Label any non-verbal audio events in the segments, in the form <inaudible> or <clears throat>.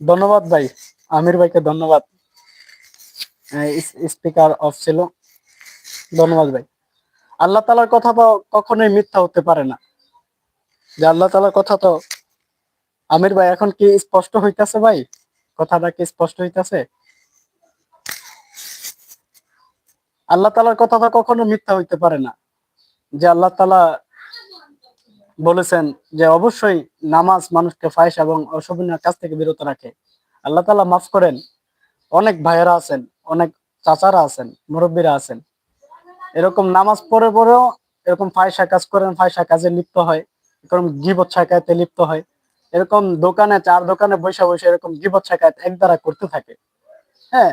ধন্যবাদ ভাই, আমির ভাইকে ধন্যবাদ। স্পিকার অফ ছিল। ধন্যবাদ ভাই। আল্লাহ তালার কথা তো কখনোই মিথ্যা হতে পারে না। যে আল্লাহ তালার কথা তো আমির ভাই এখন কি স্পষ্ট হইতাছে ভাই? কথাটা কি স্পষ্ট হইতাছে? আল্লাহ তালার কথা তো কখনো মিথ্যা হইতে পারে না। যে আল্লাহ তালা বলেছেন যে অবশ্যই নামাজ মানুষকে ফাইস এবং অশোভনীয় কাজ থেকে বিরত রাখে। আল্লাহ তালা মাফ করেন। অনেক ভাইয়েরা আছেন, অনেক চাচারা আছেন, মুরব্বীরা আছেন। এরকম নামাজ পড়ে পড়েও এরকম ফায়সা কাজ করেন ফায়সা কাজে লিপ্ত হয়। এরকম গিবত ছাকায়তে লিপ্ত হয়। এরকম দোকানে, চার দোকানে বসে বসে এরকম গিবত ছাকায়ত এক দ্বারা করতে থাকে। হ্যাঁ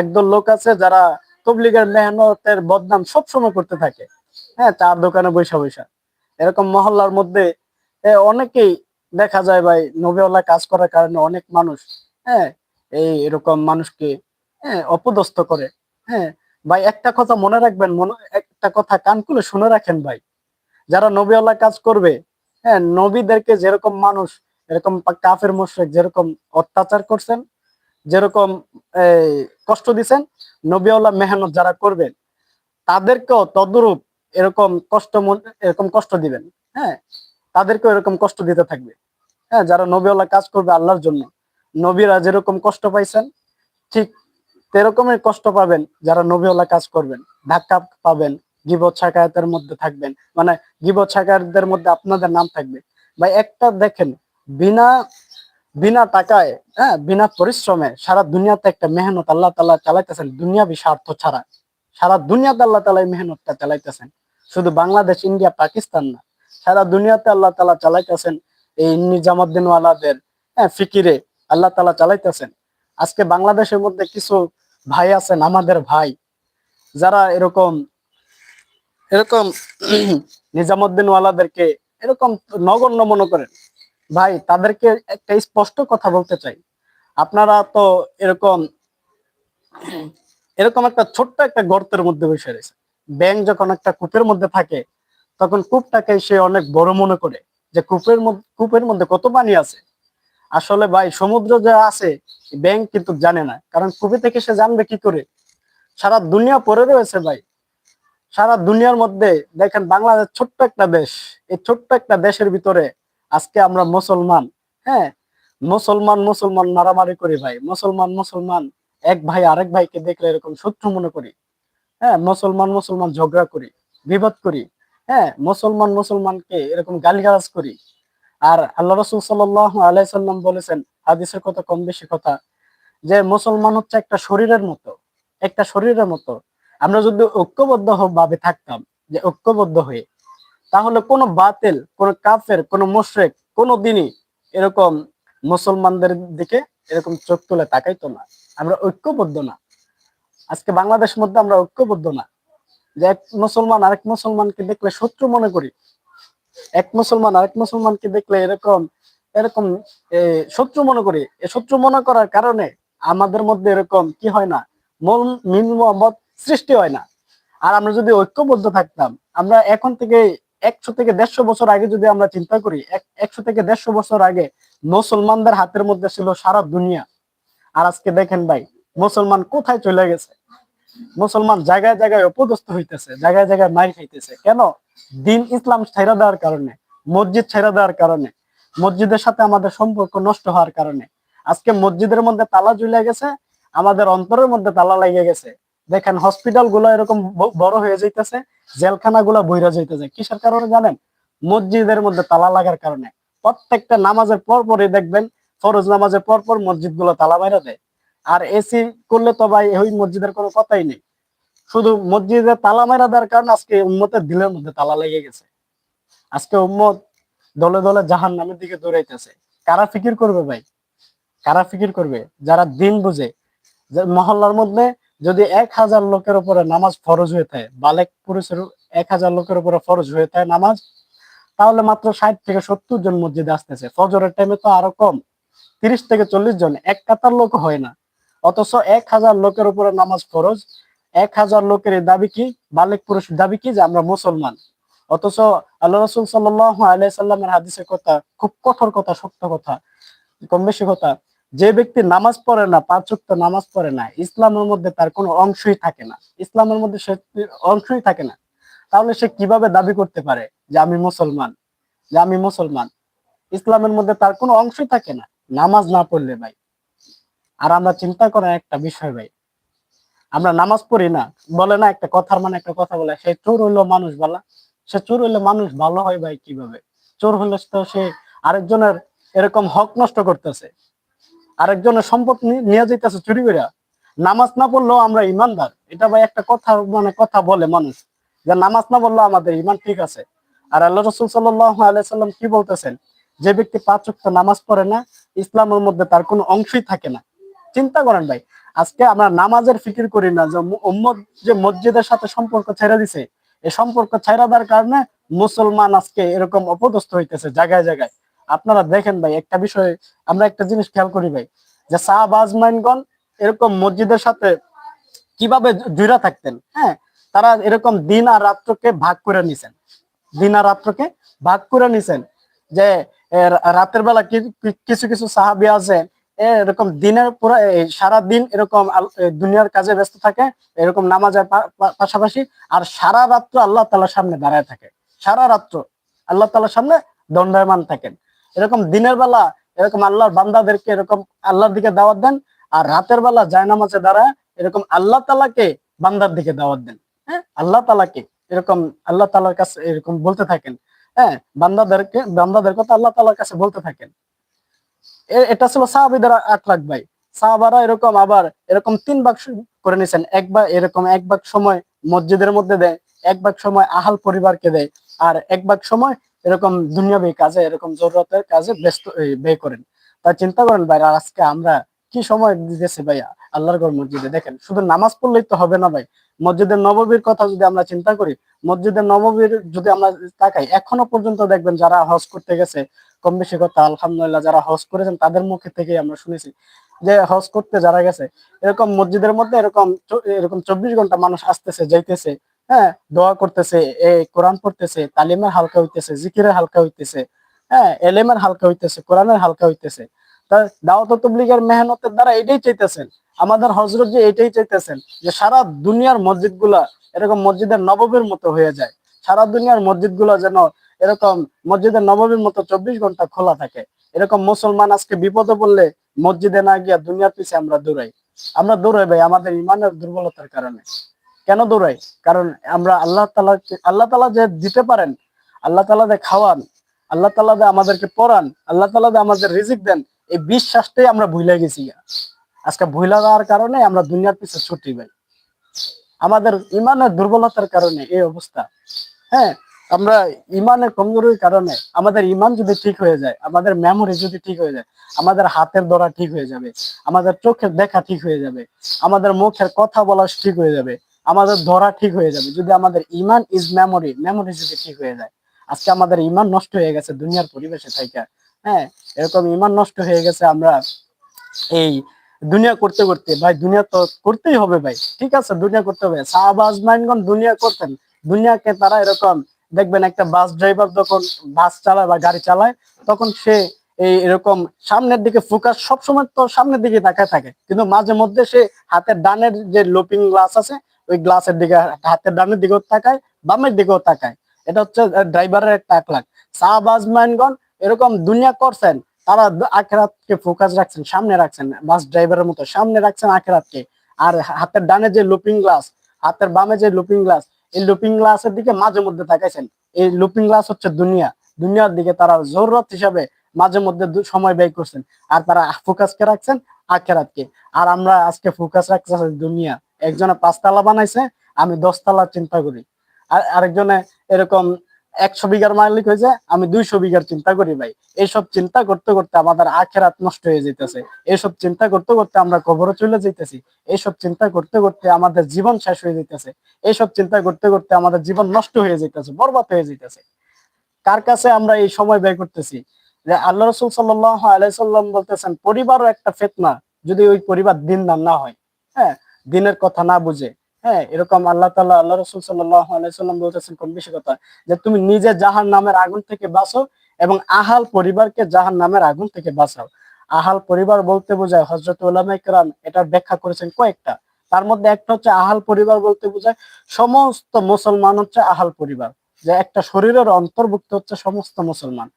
একদল লোক আছে যারা তবলিগের মেহনতের বদনাম সবসময় করতে থাকে। হ্যাঁ চার দোকানে বৈশা বৈশা এরকম মহল্লার মধ্যে অনেকেই দেখা যায় ভাই, নবীওয়ালা কাজ করার কারণে অনেক মানুষ হ্যাঁ এই এরকম মানুষকে হ্যাঁ অপদস্থ করে হ্যাঁ। ভাই, একটা কথা মনে রাখবেন, মনে, একটা কথা কান খুলে শুনে রাখেন ভাই। যারা নবীওয়ালা কাজ করবে হ্যাঁ নবীদেরকে যেরকম মানুষ, এরকম কাফের মুশরিক যেরকম অত্যাচার করছেন, যেরকম কষ্ট দিছেন, নবীওয়ালা মেহনত যারা করবেন, তাদেরকেও তদ্রূপ এরকম কষ্ট এরকম কষ্ট দিবেন হ্যাঁ? তাদেরকেও এরকম কষ্ট দিতে থাকবে হ্যাঁ? যারা নবীওয়ালা কাজ করবে আল্লাহর জন্য। নবীরা যেরকম কষ্ট পাইছেন, ঠিক সেরকমের কষ্ট পাবেন যারা নবীওয়ালা কাজ করবেন। ধাক্কা পাবেন, গিবত শাকায়াতের মধ্যে থাকবেন। মানে গিবত শাকায়াতদের মধ্যে আপনাদের নাম থাকবে। ভাই, একটা দেখেন, বিনা বিনা টাকায় হ্যাঁ? বিনা পরিশ্রমে সারা দুনিয়াতে একটা মেহনত আল্লাহ তাল্লাহ চালাইতেছেন। দুনিয়াবি স্বার্থ ছাড়া। সারা দুনিয়াতে আল্লাহ তালা মেহনতটা চালাইতেছেন। শুধু বাংলাদেশ, ইন্ডিয়া, পাকিস্তান না, সারা দুনিয়াতে আল্লাহ তালা চালাইতেছেন এই নিজামুদ্দিন ওয়ালাদের হ্যাঁ ফিকিরে আল্লাহ তালা চালাইতেছেন। আজকে বাংলাদেশের মধ্যে কিছু ভাই আছেন, আমাদের ভাই, যারা এরকম এরকম <clears throat> নিজামুদ্দিন ওয়ালাদেরকে এরকম নগণ্য মনে করেন। ভাই, তাদেরকে একটা স্পষ্ট কথা বলতে চাই। আপনারা তো এরকম এরকম একটা ছোট্ট একটা গর্তের মধ্যে বসে রয়েছে ব্যাংক যখন একটা কূপের মধ্যে থাকে, তখন কূপটাকে সে অনেক বড় মনে করে যে কূপের কূপের মধ্যে কত পানি আছে? আসলে ভাই, সমুদ্র যা আছে ব্যাংক কিন্তু জানে না। কারণ কূপে থেকে সে জানবে কি করে? সারা দুনিয়া পড়ে রয়েছে ভাই। সারা দুনিয়ার মধ্যে দেখেন বাংলাদেশ ছোট্ট একটা দেশ। এই ছোট্ট একটা দেশের ভিতরে আজকে আমরা মুসলমান হ্যাঁ? মুসলমান মুসলমান মারামারি করি ভাই। মুসলমান মুসলমান, এক ভাই আরেক ভাইকে দেখলে এরকম শত্রু মনে করি। হ্যাঁ মুসলমান মুসলমান ঝগড়া করি, বিবাদ করি হ্যাঁ মুসলমান মুসলমানকে এরকম গালিগালাজ করি। আর আল্লাহ রসুল সাল্লাহ আলাইসাল্লাম বলেছেন, হাদিসের কথা কম বেশি কথা, যে মুসলমান হচ্ছে একটা শরীরের মতো, একটা শরীরের মতো। আমরা যদি ঐক্যবদ্ধ ভাবে থাকতাম, যে ঐক্যবদ্ধ হয়ে, তাহলে কোনো বাতিল, কোনো কাফের, কোনো মুশরিক কোনো দিনই এরকম মুসলমানদের দিকে এরকম চোখ তুলে তাকাইতো না। আমরা ঐক্যবদ্ধ না। আজকে বাংলাদেশ মধ্যে আমরা ঐক্যবদ্ধ না। যে এক মুসলমান আরেক মুসলমানকে দেখলে শত্রু মনে করি। এক মুসলমান আরেক মুসলমানকে দেখলে এরকম এরকম শত্রু মনে করি। শত্রু মনে করার কারণে আমাদের মধ্যে এরকম কি হয় না, মন, মিল, মহব্বত সৃষ্টি হয় না। আর আমরা যদি ঐক্যবদ্ধ থাকতাম, আমরা এখন থেকে একশো থেকে দেড়শো বছর আগে যদি আমরা চিন্তা করি, এক- একশো থেকে দেড়শো বছর আগে মুসলমানদের হাতের মধ্যে ছিল সারা দুনিয়া। আর আজকে দেখেন ভাই মুসলমান কোথায় চলে গেছে? মুসলমান জায়গায় জায়গায় অপদস্থ হইতেছে, জায়গায় জায়গায় মার খাইতেছে। কেন? দিন ইসলাম ছেড়া দেওয়ার কারণে, মসজিদ ছেড়া দেওয়ার কারণে, মসজিদের সাথে আমাদের সম্পর্ক নষ্ট হওয়ার কারণে। আজকে মসজিদের মধ্যে তালা ঝুলে গেছে, আমাদের অন্তরের মধ্যে তালা লেগে গেছে। দেখেন হসপিটালগুলো এরকম বড় হয়ে যাইতেছে জেলখানা গুলা বইরা যাইতেছে। কিসের কারণে জানেন? মসজিদের মধ্যে তালা লাগার কারণে। প্রত্যেকটা নামাজের পর পরই দেখবেন, ফরজ নামাজের পর পর মসজিদগুলো তালা বাইরা দেয়। আর এসি করলে তো ভাই ওই মসজিদের কোনো কথাই নেই। শুধু মসজিদে তালা মেরা দেওয়ার কারণে আজকে উম্মতের দিলের মধ্যে তালা লেগে গেছে। আজকে উম্মত দলে দলে জাহান নামের দিকে দৌড়াইতেছে। কারা ফিকির করবে ভাই? কারা ফিকির করবে? যারা দিন বুঝে। মহল্লার মধ্যে যদি এক হাজার লোকের উপরে নামাজ ফরজ হয়ে থাকে বালেক পুরুষের এক হাজার লোকের উপরে ফরজ হয়ে থাকে নামাজ, তাহলে মাত্র ষাট থেকে সত্তর জন মসজিদে আসতেছে। ফজরের টাইমে তো আরও কম। তিরিশ থেকে চল্লিশ জন। এক কাতার লোক হয় না। অথচ এক হাজার লোকের উপরে নামাজ ফরজ। এক হাজার লোকের দাবি কি? বালেক পুরুষ দাবি কি? যে আমরা মুসলমান। অথচ আল্লাহ রসুল আলাইসাল্লামের হাদিসের কথা খুব কঠোর কথা, সত্য কথা, কম বেশি কথা। যে ব্যক্তি নামাজ পড়ে না, পাঁচ নামাজ পড়ে না, ইসলামের মধ্যে তার কোনো অংশই থাকে না। ইসলামের মধ্যে সে অংশই থাকে না। তাহলে সে কীভাবে দাবি করতে পারে? যে আমি মুসলমান। যে আমি মুসলমান। ইসলামের মধ্যে তার কোনো অংশই থাকে না। নামাজ না পড়লে ভাই। আর আমরা চিন্তা করার একটা বিষয় ভাই। আমরা নামাজ পড়ি না, বলে না একটা কথার মানে একটা কথা বলে, সে চোর হইল মানুষ বলা। সে চোর হইলে মানুষ ভালো হয় ভাই কীভাবে? চোর হলে তো সে আরেকজনের এরকম হক নষ্ট করতেছে। আরেকজনের সম্পদ নিয়ে যাইতেছে চুরি করে নামাজ না পড়লেও আমরা ইমানদার। এটা ভাই একটা কথা মানে কথা বলে মানুষ। যে নামাজ না পড়লেও আমাদের ইমান ঠিক আছে। আর আল্লাহ রসুল সাল্লাম কি বলতেছেন? যে ব্যক্তি পাঁচ নামাজ পড়ে না, ইসলামের মধ্যে তার কোনো অংশই থাকে না। চিন্তা করেন ভাই। আজকে আমরা নামাজের ফিকির করি না যে উম্মত যে মসজিদের সাথে সম্পর্ক ছেড়ে দিছে এই সম্পর্ক ছেড়ে দেওয়ার কারণে মুসলমান আজকে এরকম অপদস্থ হইতেছে জায়গায় জায়গায়। আপনারা দেখেন ভাই একটা বিষয় আমরা একটা জিনিস খেয়াল করি ভাই যে শাহবাজমাইনগণ এরকম মসজিদের সাথে কীভাবে জুড়া থাকতেন হ্যাঁ? তারা এরকম দিন আর রাত্রকে ভাগ করে নিছেন। দিন আর রাত্রকে ভাগ করে নিছেন। যে রাতের বেলা কিছু কিছু সাহাবি আছে এ, এরকম দিনের পুরো সারা দিন এরকম দুনিয়ার কাজে ব্যস্ত থাকে, এরকম নামাজের পাশাপাশি আর সারা রাত্র আল্লাহ তালার সামনে দাঁড়ায় থাকে। সারা রাত্র আল্লাহ তালার সামনে দণ্ডায়মান থাকেন। এরকম দিনের বেলা এরকম আল্লাহর বান্দাদেরকে এরকম আল্লাহর দিকে দাওয়াত দেন আর রাতের বেলা জায়নামাজে দাঁড়ায় এরকম আল্লাহ তালাকে বান্দার দিকে দাওয়াত দেন। হ্যাঁ আল্লাহ তালাকে এরকম আল্লাহ তালার কাছে এরকম বলতে থাকেন। হ্যাঁ বান্দাদেরকে বান্দাদের কথা আল্লাহ তালার কাছে বলতে থাকেন। এটা ছিল সাহাবিদের লাখ ভাই। সাহাবারা এরকম আবার এরকম তিন ভাগ সু- করে নিছেন। বা এরকম এক ভাগ সময় মসজিদের মধ্যে দেয়, এক ভাগ সময় আহাল পরিবারকে দেয়, আর এক ভাগ সময় এরকম দুনিয়াবী কাজে, এরকম জরুরতের কাজে ব্যস্ত ব্যয় করেন। তা চিন্তা করেন ভাই আজকে আমরা কি সময় দিতেছি ভাই আল্লাহর ঘর মসজিদে। দেখেন, শুধু নামাজ পড়লেই তো হবে না ভাই। মসজিদের নববীর কথা যদি আমরা চিন্তা করি, মসজিদের নববীর যদি আমরা তাকাই, এখনও পর্যন্ত দেখবেন যারা হজ করতে গেছে কম বেশি কথা আলহামদুলিল্লাহ যারা হজ করেছেন, তাদের মুখে থেকে আমরা শুনেছি যে হজ করতে যারা গেছে, এরকম মসজিদের মধ্যে এরকম এরকম চব্বিশ ঘণ্টা মানুষ আসতেছে, যাইতেছে হ্যাঁ দোয়া করতেছে, এ কোরআন পড়তেছে, তালিমের হালকা হইতেছে, জিকিরের হালকা হইতেছে হ্যাঁ এলেমের হালকা হইতেছে, কোরআনের হালকা হইতেছে। দাওয়াত তবলিগের মেহনতের দ্বারা এটাই চাইতেছেন। আমাদের হজরত যে এটাই চাইতেছেন যে সারা দুনিয়ার মসজিদ এরকম মসজিদের নববীর মতো হয়ে যায়। সারা দুনিয়ার মসজিদ যেন এরকম মসজিদের নববীর মতো চব্বিশ ঘণ্টা খোলা থাকে। এরকম মুসলমান আজকে বিপদে পড়লে মসজিদে না গিয়া দুনিয়ার পিছে আমরা দৌড়াই। আমরা দৌড়াই ভাই আমাদের ইমানের দুর্বলতার কারণে। কেন দৌড়াই? কারণ আমরা আল্লাহ তালা আল্লাহ তালা যে দিতে পারেন, আল্লাহ তালা যে খাওয়ান, আল্লাহ তালা যে আমাদেরকে পড়ান, আল্লাহ তালা যে আমাদের রিজিক দেন এই বিশ্বাসটাই আমরা ভুলে গেছি আজকে ভুলে যাওয়ার কারণে আমরা দুনিয়ার পিছে ছুটি ভাই আমাদের ইমানের দুর্বলতার কারণে এই অবস্থা। হ্যাঁ আমরা ইমানের কমজোরির কারণে আমাদের ইমান যদি ঠিক হয়ে যায়, আমাদের মেমোরি যদি ঠিক হয়ে যায়, আমাদের হাতের ধরা ঠিক হয়ে যাবে, আমাদের চোখের দেখা ঠিক হয়ে যাবে, আমাদের মুখের কথা বলা ঠিক হয়ে যাবে, আমাদের ধরা ঠিক হয়ে যাবে, যদি আমাদের ইমান ইজ মেমোরি মেমোরি যদি ঠিক হয়ে যায়, আজকে আমাদের ইমান নষ্ট হয়ে গেছে দুনিয়ার পরিবেশে থেকে হ্যাঁ এরকম ইমান নষ্ট হয়ে গেছে আমরা এই দুনিয়া করতে করতে। ভাই, দুনিয়া তো করতেই হবে ভাই, ঠিক আছে, দুনিয়া করতে হবে। শাহবাজ মাইনগণ দুনিয়া করতেন। দুনিয়াকে তারা এরকম, দেখবেন একটা বাস ড্রাইভার যখন বাস চালায় বা গাড়ি চালায়, তখন সে এই এরকম সামনের দিকে ফোকাস সবসময় তো সামনের দিকে তাকায় থাকে। কিন্তু মাঝে মধ্যে সে হাতের ডানের যে লোপিং গ্লাস আছে, ওই গ্লাসের দিকে হাতের ডানের দিকেও তাকায়, বামের দিকেও তাকায়। এটা হচ্ছে ড্রাইভারের একটা আকলাক শাহবাজ মাইনগণ এরকম দুনিয়া করছেন, তারা আখেরাতকে ফোকাস রাখছেন, সামনে রাখছেন বাস ড্রাইভারের মতো সামনে রাখছেন আখেরাতকে। আর হাতের ডানে যে লুপিং গ্লাস হাতের বামে যে লুপিং গ্লাস এই লুপিং গ্লাসের দিকে মাঝে মধ্যে তাকাইছেন। এই লুপিং গ্লাস হচ্ছে দুনিয়া। দুনিয়ার দিকে তারা জরুরত হিসাবে মাঝে মধ্যে সময় ব্যয় করছেন। আর তারা ফোকাসকে রাখছেন? আখেরাতকে। আর আমরা আজকে ফোকাস রাখছি দুনিয়া। একজনে পাঁচতলা বানাইছে, আমি দশতলা চিন্তা করি। আর আরেকজনে এরকম একশো বিঘার মালিক হয়েছে, আমি দুইশো বিঘার চিন্তা করি ভাই। এইসব চিন্তা করতে করতে আমাদের আখেরাত নষ্ট হয়ে যেতেছে এইসব চিন্তা করতে করতে আমরা কবরে চলে যেতেছি এইসব চিন্তা করতে করতে আমাদের জীবন শেষ হয়ে যেতেছে এইসব চিন্তা করতে করতে আমাদের জীবন নষ্ট হয়ে যেতেছে বরবাদ হয়ে যেতেছে কার কাছে আমরা এই সময় ব্যয় করতেছি? যে আল্লাহ রসুল সাল্লাহ আলাইসাল্লাম বলতেছেন, পরিবারও একটা ফেতনা যদি ওই পরিবার দিন না হয়। হ্যাঁ দিনের কথা না বুঝে। হ্যাঁ এরকম আল্লাহ তাআলা, আল্লাহ রসুল সাল্লাম বলতেছেন কম বেশি কথা, যে তুমি নিজে জাহান নামের আগুন থেকে বাঁচো এবং আহাল পরিবারকে জাহান নামের আগুন থেকে বাঁচাও। আহাল পরিবার বলতে বোঝায় হজরত কেরাম এটার ব্যাখ্যা করেছেন কয়েকটা। তার মধ্যে একটা হচ্ছে আহাল পরিবার বলতে বোঝায় সমস্ত মুসলমান হচ্ছে আহাল পরিবার, যে একটা শরীরের অন্তর্ভুক্ত হচ্ছে সমস্ত মুসলমান।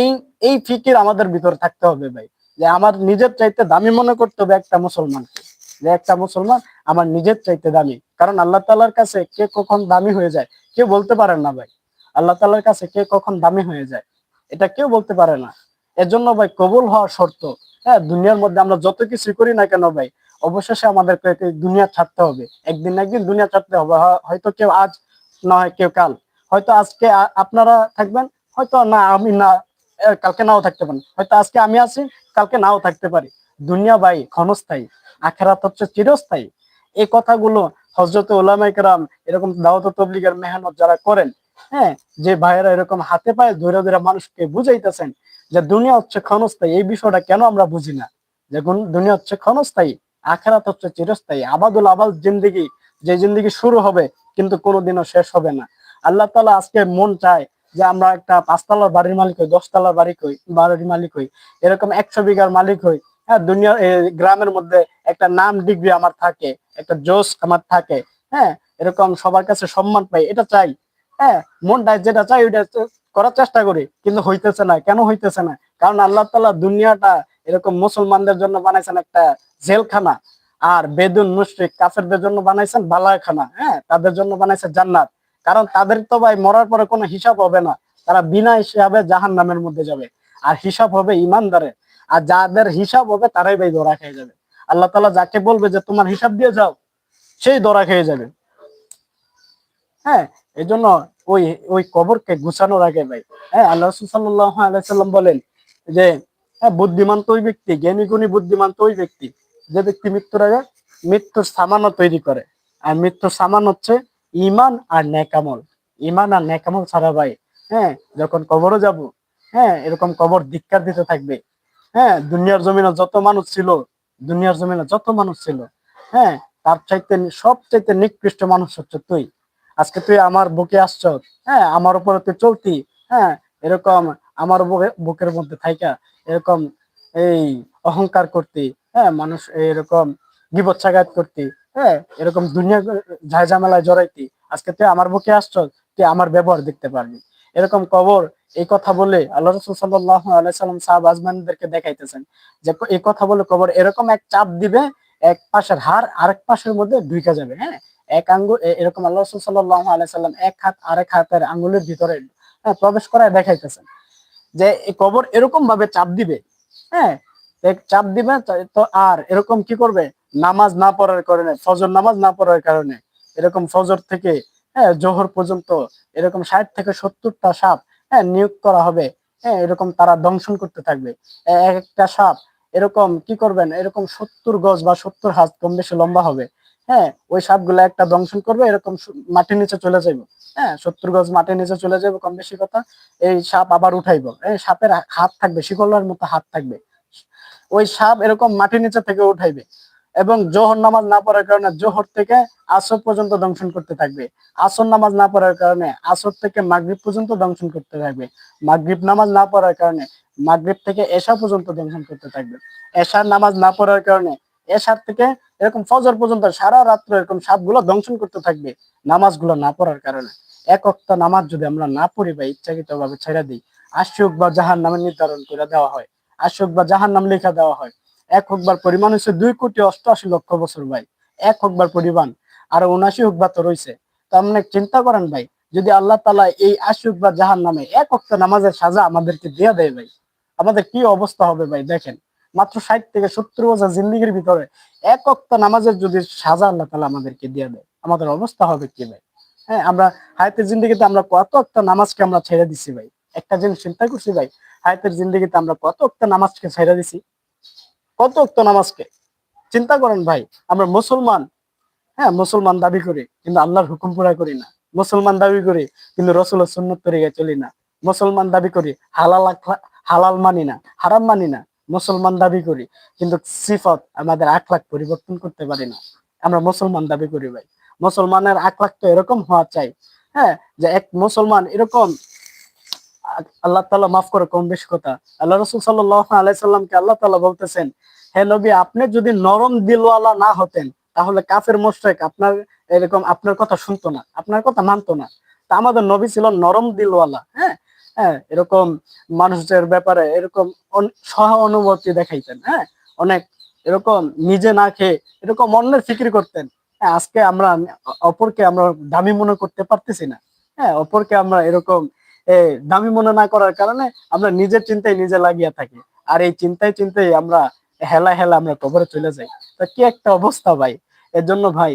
এই এই ফিকির আমাদের ভিতরে থাকতে হবে ভাই, যে আমার নিজের চাইতে দামি মনে করতে হবে একটা মুসলমানকে। যে একটা মুসলমান আমার নিজের চাইতে দামি। কারণ আল্লাহ তাআলার কাছে কে কখন দামি হয়ে যায়, কেউ বলতে পারেন না ভাই। আল্লাহ তাআলার কাছে কে কখন দামি হয়ে যায়, এটা কেউ বলতে পারে না। এজন্য ভাই কবুল হওয়া শর্ত হ্যাঁ দুনিয়ার মধ্যে আমরা যত কিছু করি না কেন ভাই, অবশেষে আমাদেরকে দুনিয়া ছাড়তে হবে। একদিন একদিন দুনিয়া ছাড়তে হবে। হয়তো কেউ আজ নয়, কেউ কাল। হয়তো আজকে আপনারা থাকবেন, হয়তো না, আমি না কালকে নাও থাকতে পারেন। হয়তো আজকে আমি আছি, কালকে নাও থাকতে পারি। দুনিয়া ভাই ক্ষণস্থায়ী। আখেরাত হচ্ছে চিরস্থায়ী। এই কথাগুলো হজরত ওলামাই কেরাম এরকম দাওয়াত তবলিগের মেহনত যারা করেন হ্যাঁ যে ভাইয়েরা এরকম হাতে পায়ে ধরে ধরে মানুষকে বুঝাইতেছেন যে দুনিয়া হচ্ছে ক্ষণস্থায়ী, এই বিষয়টা কেন আমরা বুঝি না? যে দুনিয়া হচ্ছে ক্ষণস্থায়ী, আখেরাত হচ্ছে চিরস্থায়ী। আবাদুল আবাদ জিন্দিগি, যে জিন্দিগি শুরু হবে, কিন্তু কোনোদিনও শেষ হবে না। আল্লাহ তালা আজকে মন চায় যে আমরা একটা পাঁচতলার বাড়ির মালিক হই, দশতলার বাড়ি হই বাড়ির মালিক হই। এরকম একশো বিঘার মালিক হই হ্যাঁ দুনিয়া গ্রামের মধ্যে একটা নাম ডিগ্রি আমার থাকে, একটা জোশ আমার থাকে হ্যাঁ এরকম সবার কাছে সম্মান পাই, এটা চাই হ্যাঁ মনটা যেটা চাই ওইটা করার চেষ্টা করি, কিন্তু হইতেছে না, কেন হইতেছে না? কারণ আল্লাহ তালা দুনিয়াটা এরকম মুসলমানদের জন্য বানাইছেন একটা জেলখানা, আর বেদুন, মুশরিক, কাফেরদের জন্য বানাইছেন বালায়খানা হ্যাঁ তাদের জন্য বানাইছে জান্নাত, কারণ তাদের তো ভাই মরার পরে কোনো হিসাব হবে না, তারা বিনা হিসাবে জাহান নামের মধ্যে যাবে, আর হিসাব হবে ইমানদারের আর যাদের হিসাব হবে তারাই ভাই ধরা খেয়ে যাবে। আল্লাহ তালা যাকে বলবে যে, তোমার হিসাব দিয়ে যাও, সেই ধরা খেয়ে যাবে। হ্যাঁ এই জন্য ওই ওই কবরকে গুছানোর আগে ভাই হ্যাঁ আল্লাহ সাল্লাহ আলাইসাল্লাম বলেন যে হ্যাঁ বুদ্ধিমান তো ওই ব্যক্তি, জ্ঞানী গুণী বুদ্ধিমান তো ওই ব্যক্তি, যে ব্যক্তি মৃত্যুর আগে মৃত্যুর সামান্য তৈরি করে। আর মৃত্যুর সামান হচ্ছে ইমান আর নেকামল ইমান আর নেকামল ছাড়া ভাই হ্যাঁ যখন কবরও যাব হ্যাঁ এরকম কবর ধিক্কার দিতে থাকবে হ্যাঁ দুনিয়ার জমিনে যত মানুষ ছিল, দুনিয়ার জমিনে যত মানুষ ছিল হ্যাঁ তার চাইতে সব চাইতে নিকৃষ্ট মানুষ হচ্ছে তুই। আজকে তুই আমার বুকে আসছ হ্যাঁ আমার উপরে তুই চলতি হ্যাঁ এরকম আমার বুকে- বুকের মধ্যে থাইকা, এরকম এই অহংকার করতি হ্যাঁ মানুষ এরকম বিপদ করতি হ্যাঁ এরকম দুনিয়া ঝামেলায় জড়াইতি। আজকে তুই আমার বুকে আসছ, তুই আমার ব্যবহার দেখতে পারবি। এরকম কবর এই কথা বলে আল্লাহ রসুল আলাইসাল্লাম সাহাব আজমানদেরকে দেখাইতেছেন যে এই কথা বলে কবর এরকম এক চাপ দিবে এক পাশের হার আরেক পাশের মধ্যে ঢুকে যাবে হ্যাঁ? এক আঙ্গুল এরকম আল্লাহ রসুল সাল্লাহ আলাইসাল্লাম এক হাত আরেক হাতের আঙ্গুলের ভিতরে হ্যাঁ, প্রবেশ করায় দেখাইতেছেন যে এই কবর এরকম ভাবে চাপ দিবে হ্যাঁ? চাপ দিবে তো আর এরকম কি করবে? নামাজ না পড়ার কারণে ফজর নামাজ না পড়ার কারণে এরকম ফজর থেকে হ্যাঁ জোহর পর্যন্ত এরকম ষাট থেকে সত্তরটা সাপ হ্যাঁ নিয়োগ করা হবে। হ্যাঁ এরকম তারা দংশন করতে থাকবে। এক একটা সাপ, এরকম কি করবেন? এরকম সত্তর গজ বা সত্তর হাত কম বেশি লম্বা হবে। হ্যাঁ ওই সাপগুলো একটা দংশন করবে, এরকম মাটির নিচে চলে যাইব। হ্যাঁ সত্তর গজ মাটির নিচে চলে যাবে কম বেশি কথা। এই সাপ আবার উঠাইবো। এই সাপের হাত থাকবে, শিকলার মতো হাত থাকবে। ওই সাপ এরকম মাটির নিচে থেকে উঠাইবে। এবং জোহর নামাজ না পড়ার কারণে জোহর থেকে আসর পর্যন্ত দংশন করতে থাকবে। আসর নামাজ না পড়ার কারণে আসর থেকে মাগরিব পর্যন্ত দংশন করতে থাকবে। মাগরিব নামাজ না পড়ার কারণে মাগরিব থেকে এশা পর্যন্ত দংশন করতে থাকবে। এশার নামাজ না পড়ার কারণে এশার থেকে এরকম ফজর পর্যন্ত সারা রাত্র এরকম সাপগুলো দংশন করতে থাকবে নামাজগুলো না পড়ার কারণে। এক অক্ত নামাজ যদি আমরা না পড়ি বা ইচ্ছাকৃত ভাবে ছেড়ে দিই, আশুক বা জাহান নামে নির্ধারণ করে দেওয়া হয়। আশুক বা জাহান নাম লেখা দেওয়া হয়। এক হকবার পরিমাণ হচ্ছে দুই কোটি অষ্টআশি লক্ষ বছর, ভাই। এক হকবার পরিমাণ। আর উনাশি হকবার তো রয়েছে তো আপনি চিন্তা করেন, ভাই, যদি আল্লাহ তালা এই আশুক বা জাহান নামে এক অক্ত নামাজের সাজা আমাদেরকে দিয়ে দেয়, ভাই, আমাদের কি অবস্থা হবে, ভাই, দেখেন। মাত্র ষাট থেকে সত্তর বছর জিন্দিগির ভিতরে এক অক্ত নামাজের যদি সাজা আল্লাহ তালা আমাদেরকে দিয়ে দেয়, আমাদের অবস্থা হবে কি, ভাই? হ্যাঁ আমরা হায়াতের জিন্দগিতে আমরা কত অক্ত নামাজকে আমরা ছেড়ে দিছি, ভাই? একটা জিনিস চিন্তা করছি, ভাই, হায়াতের জিন্দগিতে আমরা কত অক্ত নামাজকে ছেড়ে দিছি? কত অক্ত নামাজকে? চিন্তা করেন ভাই, আমরা মুসলমান। হ্যাঁ মুসলমান দাবি করি, কিন্তু আল্লাহর হুকুম পুরা করি না। মুসলমান দাবি করি, কিন্তু রসুলের সুন্নত তরিকায় চলি না। মুসলমান দাবি করি, হালাল হালাল মানি না, হারাম মানি না। মুসলমান দাবি করি, কিন্তু সিফত আমাদের আখলাখ পরিবর্তন করতে পারি না। আমরা মুসলমান দাবি করি ভাই। মুসলমানের আখলাখ তো এরকম হওয়া চাই। হ্যাঁ যে এক মুসলমান এরকম আল্লাহ তালা মাফ করে কম বেশি কথা। আল্লাহ রসুল সাল্লাহ আলাইসাল্লামকে আল্লাহ তালা বলতেছেন, হে নবী, আপনি যদি নরম দিলওয়ালা না হতেন, তাহলে কাফের মোশরেক আপনার এরকম আপনার কথা শুনতো না, আপনার কথা মানতো না। তা আমাদের নবী ছিল নরম দিলওয়ালা হ্যাঁ? হ্যাঁ এরকম মানুষদের ব্যাপারে এরকম সহ অনুভূতি দেখাইতেন হ্যাঁ? অনেক এরকম নিজে না খেয়ে এরকম অন্যের ফিকির করতেন। হ্যাঁ আজকে আমরা অপরকে আমরা দামি মনে করতে পারতেছি না। হ্যাঁ অপরকে আমরা এরকম দামি মনে না করার কারণে আমরা নিজের চিন্তায় নিজে লাগিয়ে থাকি। আর এই চিন্তায় চিন্তায় আমরা হেলা হেলা আমরা কবরে চলে যাই। তো কি একটা অবস্থা ভাই? এর জন্য ভাই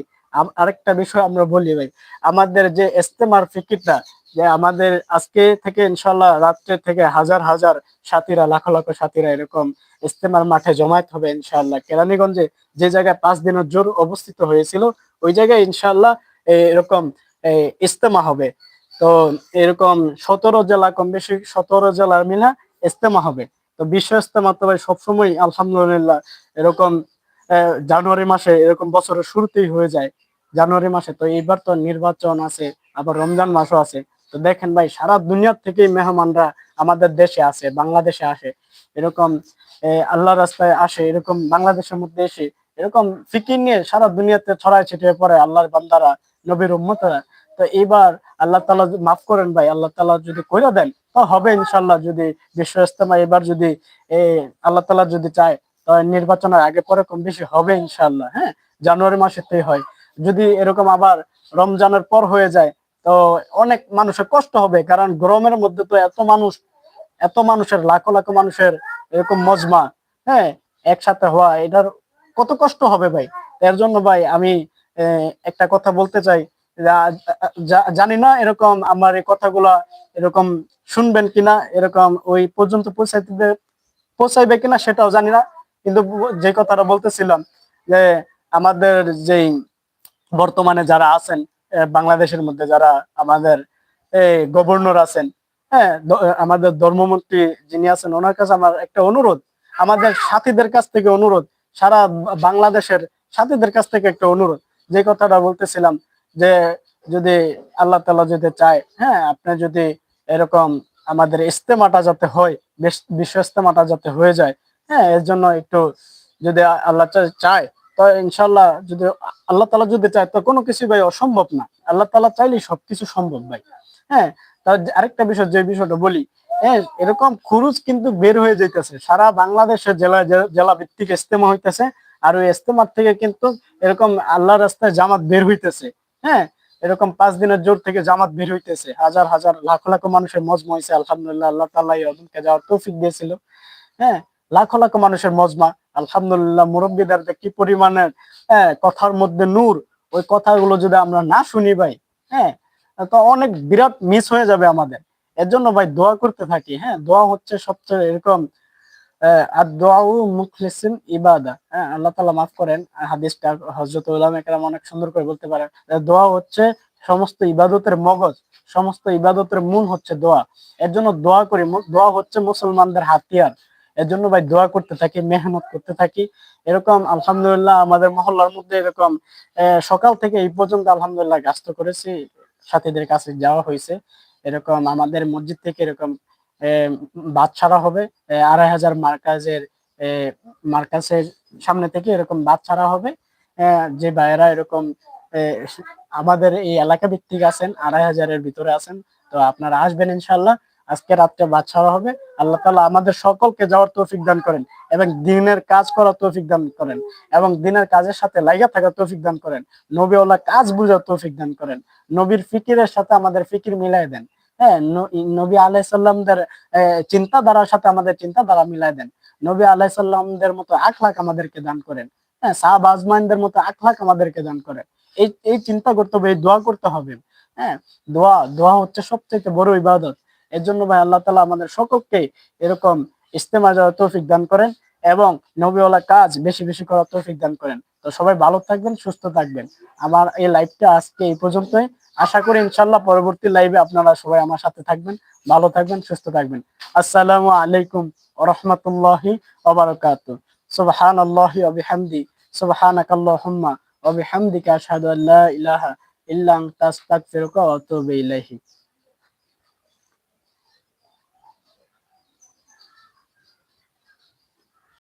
আরেকটা বিষয় আমরা বলি ভাই, আমাদের যে ইস্তেমার ফিকিরটা, যে আমাদের আজকে থেকে ইনশাল্লাহ রাত্রে থেকে হাজার হাজার সাথীরা, লাখ লাখ সাথীরা এরকম ইস্তেমার মাঠে জমায়েত হবে ইনশাল্লাহ কেরানীগঞ্জে যে জায়গায় পাঁচ দিনের জোর অবস্থিত হয়েছিল, ওই জায়গায় ইনশাল্লাহ এরকম ইস্তেমা হবে। তো এরকম সতেরো জেলা, কম বেশি সতেরো জেলার মিলা ইস্তেমা হবে। তো বিশ্ব ইস্তেমা তো ভাই সবসময় আলহামদুলিল্লাহ, এরকম জানুয়ারি মাসে এরকম বছরের শুরুতেই হয়ে যায়। জানুয়ারি মাসে তো এইবার তো নির্বাচন আছে, আবার রমজান মাসও আছে। তো দেখেন ভাই, সারা দুনিয়ার থেকেই মেহমানরা আমাদের দেশে আসে, বাংলাদেশে আসে। এরকম আল্লাহ রাস্তায় আসে, এরকম বাংলাদেশের মধ্যে এসে এরকম ফিকির নিয়ে সারা দুনিয়াতে ছড়ায় ছিটিয়ে পড়ে আল্লাহর বান্দারা, নবীর উম্মতরা। তো এইবার আল্লাহ তালা মাফ করেন ভাই, আল্লাহ তালা যদি করে দেন, তো হবে ইনশাল্লাহ যদি বিশ্ব ইস্তেমা এবার যদি আল্লাহ তালা যদি চায়, তো নির্বাচনের আগে পরে কম বেশি হবে ইনশাল্লাহ হ্যাঁ? জানুয়ারি মাসেতেই হয়। যদি এরকম আবার রমজানের পর হয়ে যায়, তো অনেক মানুষের কষ্ট হবে, কারণ গরমের মধ্যে তো এত মানুষ, এত মানুষের, লাখো লাখো মানুষের এরকম মজমা হ্যাঁ? একসাথে হওয়া, এটার কত কষ্ট হবে ভাই? এর জন্য ভাই আমি একটা কথা বলতে চাই জানি না এরকম আমার এই কথাগুলা এরকম শুনবেন কিনা, এরকম ওই পর্যন্ত পৌঁছাইতে পৌঁছাইবে কিনা সেটাও জানি না, কিন্তু যে কথাটা বলতেছিলাম যে আমাদের যেই বর্তমানে যারা আছেন বাংলাদেশের মধ্যে যারা আমাদের এই গভর্নর আছেন হ্যাঁ আমাদের ধর্মমন্ত্রী যিনি আছেন, ওনার কাছে আমার একটা অনুরোধ, আমাদের সাথীদের কাছ থেকে অনুরোধ, সারা বাংলাদেশের সাথীদের কাছ থেকে একটা অনুরোধ, যে কথাটা বলতেছিলাম যে যদি আল্লাহ তালা যদি চায় হ্যাঁ আপনি যদি এরকম আমাদের ইস্তেমাটা যাতে হয় বিশ্ব ইস্তেমাটা যাতে হয়ে যায় হ্যাঁ এর জন্য একটু যদি আল্লাহ চায়, তো ইনশাল্লাহ যদি আল্লাহ তালা যদি চায়, তো কোনো কিছু ভাই অসম্ভব না। আল্লাহ তালা চাইলেই সবকিছু সম্ভব ভাই। হ্যাঁ তার আরেকটা বিষয়, যে বিষয়টা বলি হ্যাঁ এরকম খুরুজ কিন্তু বের হয়ে যাইতেছে। সারা বাংলাদেশের জেলা জেলা ভিত্তিক ইস্তেমা হইতেছে, আর ওই ইস্তেমার থেকে কিন্তু এরকম আল্লাহ রাস্তায় জামাত বের হইতেছে। হ্যাঁ এরকম পাঁচ দিনের জোর থেকে জামাত বের হইতেছে। হাজার হাজার, লাখ লাখ মানুষের মজমা হয়েছে আলহামদুলিল্লাহ, আল্লাহ তাল্লাহ ওদেরকে যাওয়ার তৌফিক দিয়েছিল। হ্যাঁ লাখ লাখ মানুষের মজমা, আলহামদুলিল্লাহ মুরব্বীদের কি পরিমাণের হ্যাঁ কথার মধ্যে নূর, ওই কথাগুলো যদি আমরা না শুনি ভাই হ্যাঁ তো অনেক বিরাট মিস হয়ে যাবে আমাদের। এর জন্য ভাই দোয়া করতে থাকি হ্যাঁ দোয়া হচ্ছে সবচেয়ে এরকম হ্যাঁ আল্লাহ করেন সুন্দর করে বলতে পারেন। দোয়া হচ্ছে সমস্ত ইবাদতের মগজ, সমস্ত ইবাদতের দোয়া। দোয়া করি মুসলমানদের হাতিয়ার। এর জন্য ভাই দোয়া করতে থাকি, মেহনত করতে থাকি। এরকম, আলহামদুলিল্লাহ, আমাদের মহল্লার মধ্যে এরকম সকাল থেকে এই পর্যন্ত আলহামদুলিল্লাহ গাছ করেছি, সাথীদের কাছে যাওয়া হয়েছে। এরকম, আমাদের মসজিদ থেকে এরকম ছাড়া হবে। আড়াই হাজার মার্কাজের মার্কাজের সামনে থেকে এরকম ছাড়া হবে। যে ভাইয়েরা এরকম আমাদের এই এলাকা ভিত্তিক আছেন, আড়াই হাজারের ভিতরে আছেন, তো আপনারা আসবেন ইনশাল্লাহ আজকে রাত্রে ছাড়া হবে। আল্লাহ তালা আমাদের সকলকে যাওয়ার তৌফিক দান করেন এবং দিনের কাজ করার তৌফিক দান করেন এবং দিনের কাজের সাথে লাইগা থাকার তৌফিক দান করেন। নবীওয়ালা কাজ বুঝার তৌফিক দান করেন। নবীর ফিকিরের সাথে আমাদের ফিকির মিলাই দেন। হ্যাঁ নবী আলাইসাল্লামদের চিন্তাধারার সাথে আমাদের চিন্তাধারা মিলাই দেন। নবী আলাইসাল্লামদের মতো আখলাখ আমাদেরকে দান করেন। হ্যাঁ সাহাব আজমাইনদের মতো আখলাখ আমাদেরকে দান করেন। এই এই চিন্তা করতে হবে, এই দোয়া করতে হবে। হ্যাঁ দোয়া দোয়া হচ্ছে সবচেয়ে বড় ইবাদত। এর জন্য ভাই আল্লাহ তালা আমাদের সকলকে এরকম ইস্তেমা যাওয়ার তৌফিক দান করেন এবং নবীওয়ালা কাজ বেশি বেশি করার তৌফিক দান করেন। তো সবাই ভালো থাকবেন, সুস্থ থাকবেন। আমার এই লাইভটা আজকে এই পর্যন্তই। আশা করি ইনশাল্লাহ পরবর্তী লাইভে আপনারা সবাই আমার সাথে থাকবেন, ভালো থাকবেন, সুস্থ থাকবেন। আসসালামু আলাইকুম রহমতুল্লাহি ওবারকাত সুবহান আল্লাহি অবিহামদি সুবহানাকাল্লাহুম্মা ওয়া বিহামদিকা আশহাদু আল্লা ইলাহা ইল্লা আনতা